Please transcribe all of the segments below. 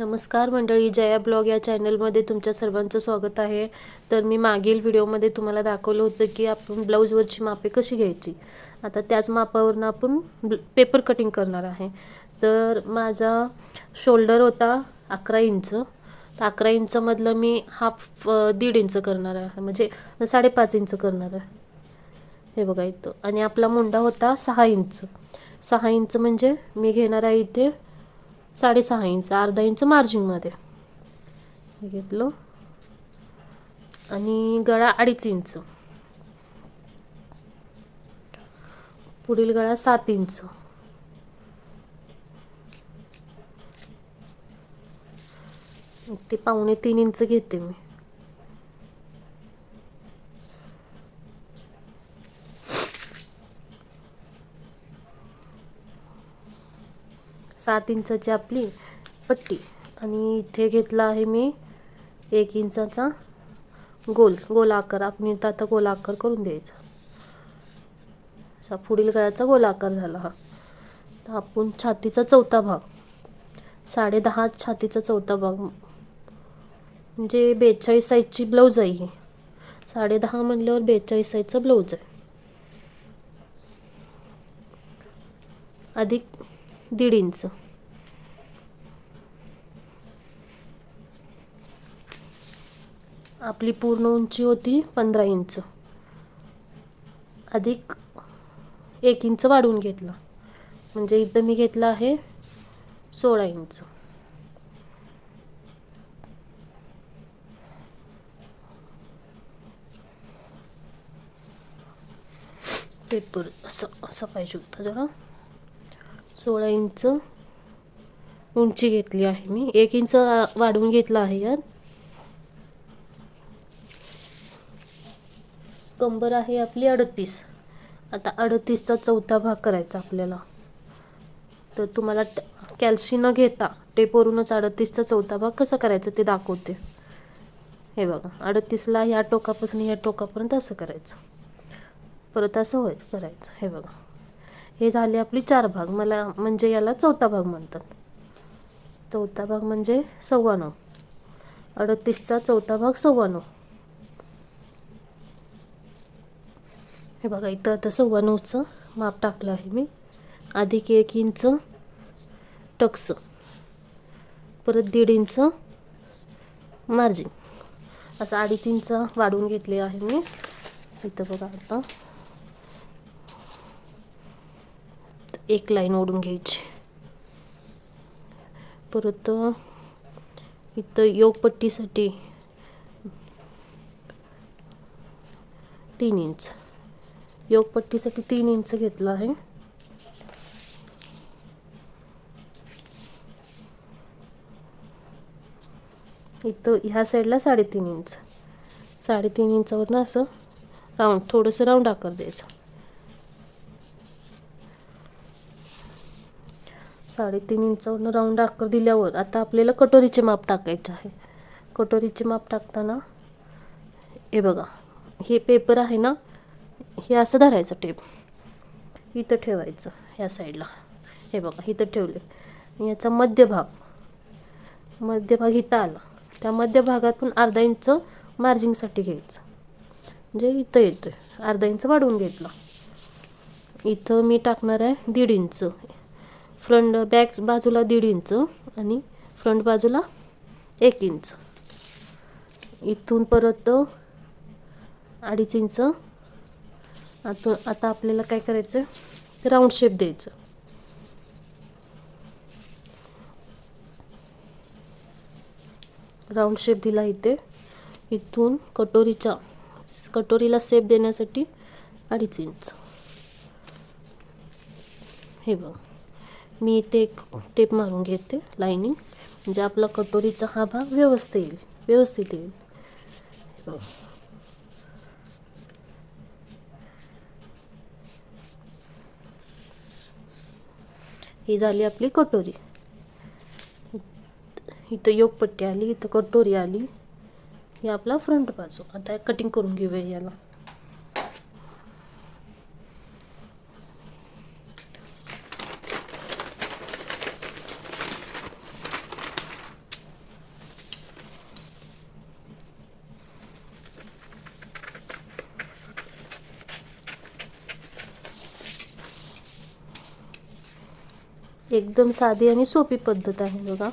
नमस्कार मंडळी जया ब्लॉग या चॅनलमध्ये तुमच्या सर्वांचं स्वागत आहे. तर मी मागील व्हिडिओमध्ये तुम्हाला दाखवलं होतं की आपण ब्लाऊजवरची मापे कशी घ्यायची. आता त्याच मापावरनं आपण पेपर कटिंग करणार आहे. तर माझा शोल्डर होता अकरा इंच. तर अकरा इंचमधलं मी हाफ दीड इंच करणार आहे. म्हणजे साडेपाच इंच करणार आहे. हे बघा इथं. आणि आपला मुंडा होता सहा इंच. सहा इंच म्हणजे मी घेणार आहे इथे साडेसहा इंच अर्धा इंच मार्जिनमध्ये घेतलो घेतलं. आणि गळा अडीच इंच. पुढील गळा सात इंच. ते पावणे तीन इंच घेते मी. सात इंचाची आपली पट्टी. आणि इथे घेतला आहे मी एक इंचाचा गोल गोल आकार. आपण इथं आता गोल आकार करून द्यायचा. असा पुढील गळ्याचा गोल आकार झाला हा. तर आपण छातीचा चौथा भाग साडे दहा छातीचा चौथा भाग म्हणजे बेचाळीस साईजची ब्लाऊज आहे ही. साडे दहा म्हणल्यावर बेचाळीस साईजचा ब्लाऊज आहे. अधिक दीड इंच. आपली पूर्ण उंची होती पंधरा इंच. अधिक एक इंच वाढवून घेतला. म्हणजे इथं मी घेतला आहे सोळा इंच. पेपर असं असं पाहिजे होतं जरा. सोळा इंच उंची घेतली आहे मी. एक इंच वाढवून घेतला आहे यात. कंबर आहे आपली अडतीस. आता अडतीसचा चौथा भाग करायचा आपल्याला. तर तुम्हाला ट- कॅल्शी न घेता टेपवरूनच अडतीसचा चौथा भाग कसा करायचा ते दाखवते. हे बघा अडतीसला ह्या टोकापासून ह्या टोकापर्यंत असं करायचं. परत असं होय करायचं. हे बघा. हे झाले आपली चार भाग. मला म्हणजे याला चौथा भाग म्हणतात. चौथा भाग म्हणजे सव्वाण्णव अडतीसचा चौथा भाग सव्वाण्णव हे बघा इथं आता सव्वाण्णवचं माप टाकलं आहे मी. अधिक एक इंच टक्स. परत दीड इंच मार्जिन. असं अडीच इंच वाढवून घेतले आहे मी. इथं बघा आता. एक लाईन ओढून घ्यायची. परत इथं योगपट्टीसाठी तीन इंच योगपट्टीसाठी तीन इंच घेतलं आहे. इथं ह्या साईडला साडेतीन इंच साडेतीन इंचावरनं असं राऊंड थोडंसं राऊंड आकार द्यायचं. साडेतीन इंचावरनं राऊंड आकार दिल्यावर आता आपल्याला कटोरीचे माप टाकायचे आहे. कटोरीचे माप टाकताना हे बघा हे पेपर आहे ना हे असं धरायचं टेप इथं ठेवायचं ह्या साईडला हे बघा इथं ठेवले याचा मध्यभाग मध्यभाग इथं आला. त्या मध्यभागातून अर्धा इंच मार्जिंगसाठी घ्यायचं. म्हणजे इथं येतोय. अर्धा इंच वाढवून घेतला. इथं मी टाकणार आहे दीड इंच. फ्रंट बॅक बाजूला दीड इंच आणि फ्रंट बाजूला एक इंच. इथून परत अडीच इंच. आता आता आपल्याला काय करायचं राऊंड शेप द्यायचं. राऊंड शेप दिला इथे. इथून कटोरीच्या कटोरीला शेप देण्यासाठी अडीच इंच. हे बघ. मी इथे एक टेप मारून घेते लाईनिंग म्हणजे आपला कटोरीचा हा भाग व्यवस्थित येईल व्यवस्थित येईल. ही झाली आपली कटोरी. इथं योगपट्टी आली इथं कटोरी आली. ही आपला फ्रंट बाजू. आता कटिंग करून घेऊया याला. एकदम साधी आणि सोपी पद्धत आहे बघा.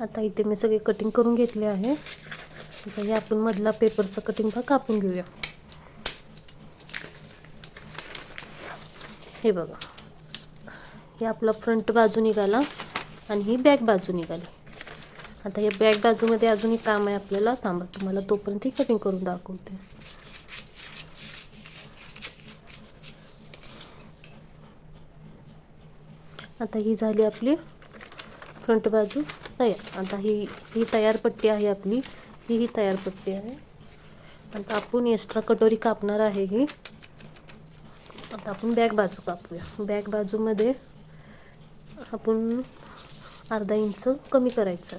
आता इथे मी सगळे कटिंग करून घेतले आहे. हे आपण मधला पेपरचा कटिंग भाग कापून घेऊया. हे बघा. हे आपला फ्रंट बाजू निघाला आणि ही बॅक बाजू निघाली. आता हे बॅक बाजूमध्ये अजूनही काम आहे आपल्याला. थांबा तुम्हाला तोपर्यंत ही कटिंग करून दाखवते. आता ही झाली आपली फ्रंट बाजू तयार. आता ही ही तयार पट्टी आहे आपली. ही ही तयार पट्टी आहे. आता आपण एक्स्ट्रा कटोरी कापणार आहे ही. आता आपण बॅक बाजू कापूया. बॅक बाजूमध्ये आपण अर्धा इंच कमी करायचं.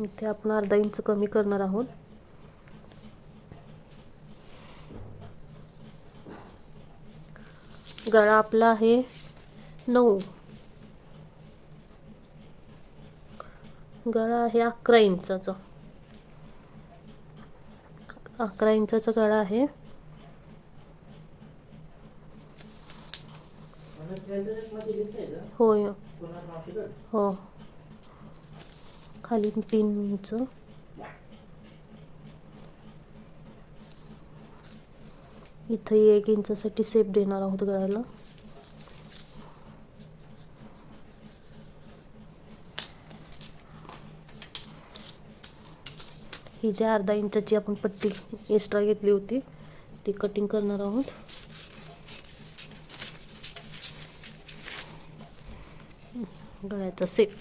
इथे आपण अर्धा इंच कमी करणार आहोत. गळा आपला आहे नऊ. गळा आहे अकरा इंचाचा. अकरा इंचाचा गळा आहे. होय. हो. खाली तीन इंच इथंही एक इंचासाठी सेप देणार आहोत गळ्याला. ही जी अर्धा इंचाची आपण पट्टी एक्स्ट्रा घेतली होती ती कटिंग करणार आहोत. गळ्याचा सेप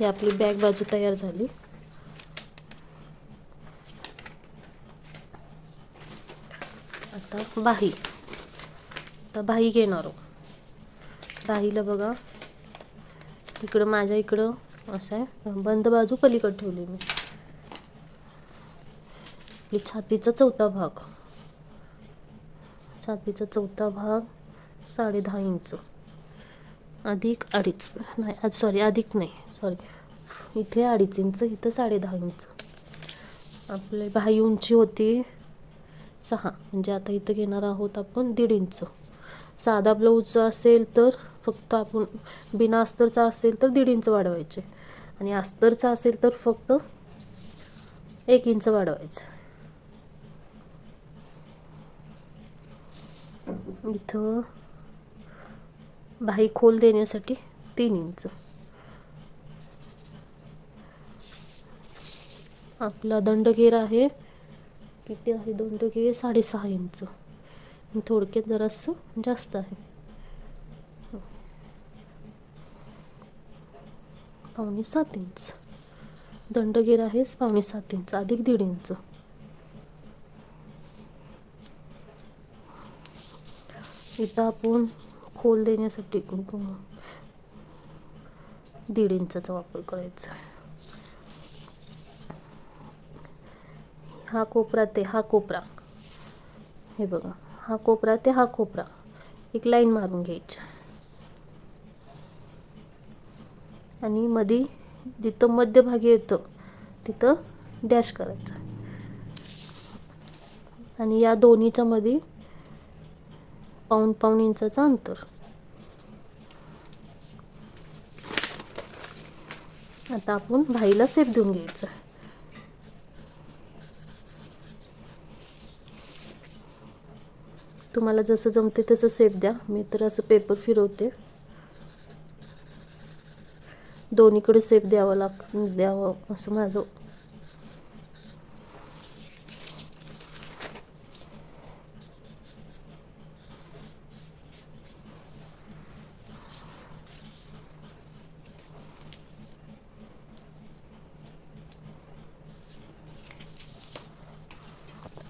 हे आपली बॅग बाजू तयार झाली. आता बाही आता बाही घेणार आहोत. बाहीला बघा. इकडं माझ्या इकडं असं आहे. बंद बाजू पलीकडे ठेवली मी. आपली छातीचा चौथा भाग. छातीचा चौथा भाग साडे दहा इंच. अधिक अडीच. नाही सॉरी अधिक नाही सॉरी इथे अडीच इंच इथं साडेदहा इंच. आपली बाही उंची होती सहा. म्हणजे आता इथं घेणार आहोत आपण दीड इंच. साधा ब्लाऊजचा असेल तर फक्त आपण बिना अस्तरचा असेल तर दीड इंच वाढवायचे. आणि अस्तरचा असेल तर फक्त एक इंच वाढवायचं. इथं बाही खोल देण्यासाठी तीन इंच. आपला दंडगेर आहे. किती आहे? दंडगेर साडेसहा इंच. थोडक्यात जरासं जास्त आहे. पावणे सात इंच. दंडगेर आहे पावणे सात इंच. अधिक दीड इंच. इथं आपण खोल देण्यासाठी दीड इंचाचा वापर करायचा. हा कोपरा ते हा कोपरा. हे बघा हा कोपरा ते हा कोपरा. एक लाईन मारून घ्यायची. आणि मध्ये जिथं मध्यभागी येतं तिथं डॅश करायचं. आणि या दोन्हीच्या मध्ये पाऊण पाऊण इंचाचं अंतर आता आपण भाईला सेप देऊन घ्यायचं तुम्हाला जसं जमते तसं सेप द्या मी तर असं पेपर फिरवते दोन्हीकडे सेप द्यावं लाग द्यावं असं माझं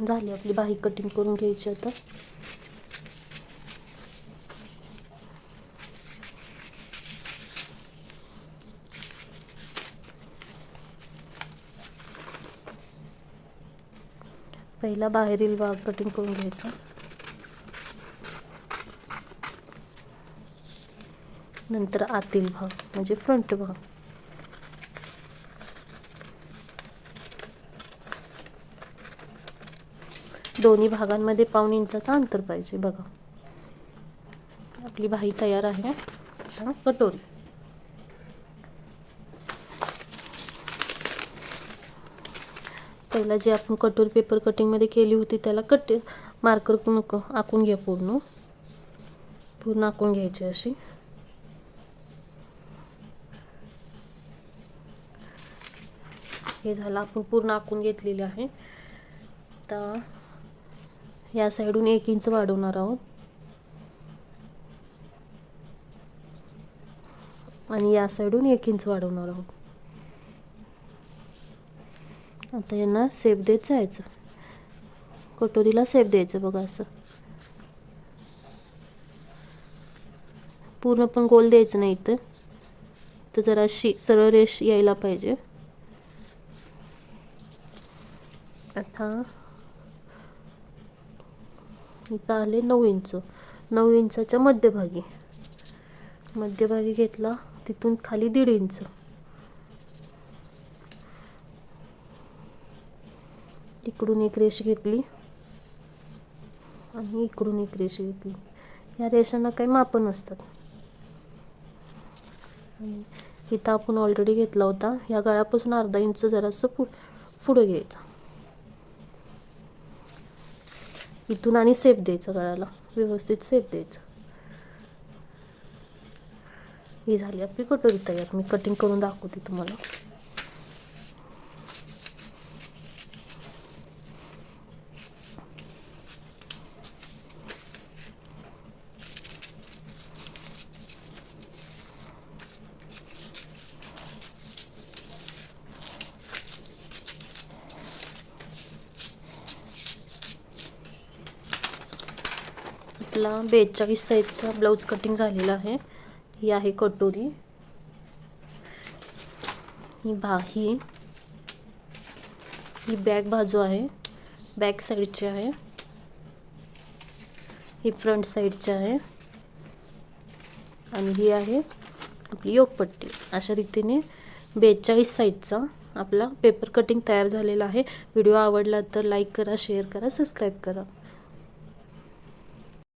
झाली आपली बाही कटिंग करून घ्यायची आता. पहिला बाहेरील भाग कटिंग करून घ्यायचा. नंतर आतील भाग म्हणजे फ्रंट भाग. दोन्ही भागांमध्ये पाऊण इंचाचा अंतर पाहिजे बघा. आपली भाई तयार आहे. कटोरी. पहिला जे आपण कटोरी पेपर कटिंगमध्ये केली होती त्याला कट मार्कर आखून घ्या पूर्ण. पूर्ण आखून घ्यायची अशी. हे झालं आपण पूर्ण आखून घेतलेले आहे. तर या साईडून एक इंच वाढवणार आहोत. आणि या साईडून एक इंच वाढवणार आहोत. आता यांना सेप देत जायचं कटोरीला सेप द्यायचं बघा असं. पूर्ण पण गोल द्यायचं नाही इथं. तर जराशी सरळ रेष यायला पाहिजे. आता इथं आले नऊ इंच. नऊ इंचाच्या मध्यभागी. मध्यभागी घेतला तिथून खाली दीड इंच. इकडून एक रेष घेतली आणि इकडून एक रेष घेतली. या रेषांना काही मापन नसतात. आणि इथं आपण ऑलरेडी घेतला होता. या गळ्यापासून अर्धा इंच जरासं पु पुढं घ्यायचं. इथून आणि सेप द्यायचं गळ्याला. व्यवस्थित सेप द्यायचं. ही झाली आपली कटोरी तयार. मी कटिंग करून दाखवते तुम्हाला. आपला बेचाळीस साईजचा ब्लाऊज कटिंग झालेला आहे. ही आहे कटोरी. ही बाही ही बॅक बाजू आहे. बॅक साईडची आहे. ही फ्रंट साईडची आहे. आणि ही आहे आपली योगपट्टी. अशा रीतीने बेचाळीस साईजचा आपला पेपर कटिंग तयार झालेला आहे. व्हिडिओ आवडला तर लाईक करा शेअर करा सबस्क्राईब करा.